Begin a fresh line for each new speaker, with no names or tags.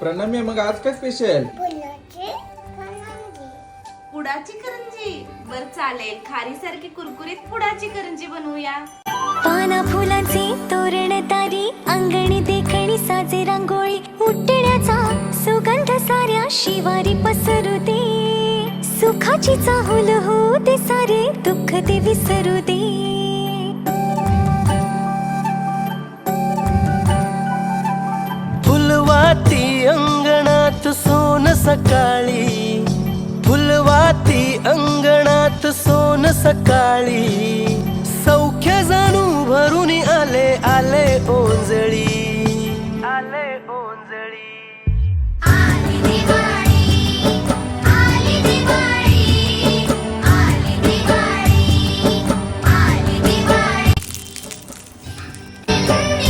प्रणम्य मग आज काय स्पेशल
फुलाचे करंजी.
पुडाची करंजी? बर चालेल. खारीसारखी कुरकुरीत पुडाची करंजी बनवूया.
पाना फुलांचे तोरण तारी अंगणी देखणी साजे रांगोळी उठण्याचा सुगंध साऱ्या शिवारी पसरू दे. सुखाची चाहूल हो दे सारे दुःख ते विसरू दे.
सकाळी फुलवाती अंगणात सोन सकाळी. सौख्य जाणू भरून आले आले ओंजळी. आले ओंजळी. Thank you.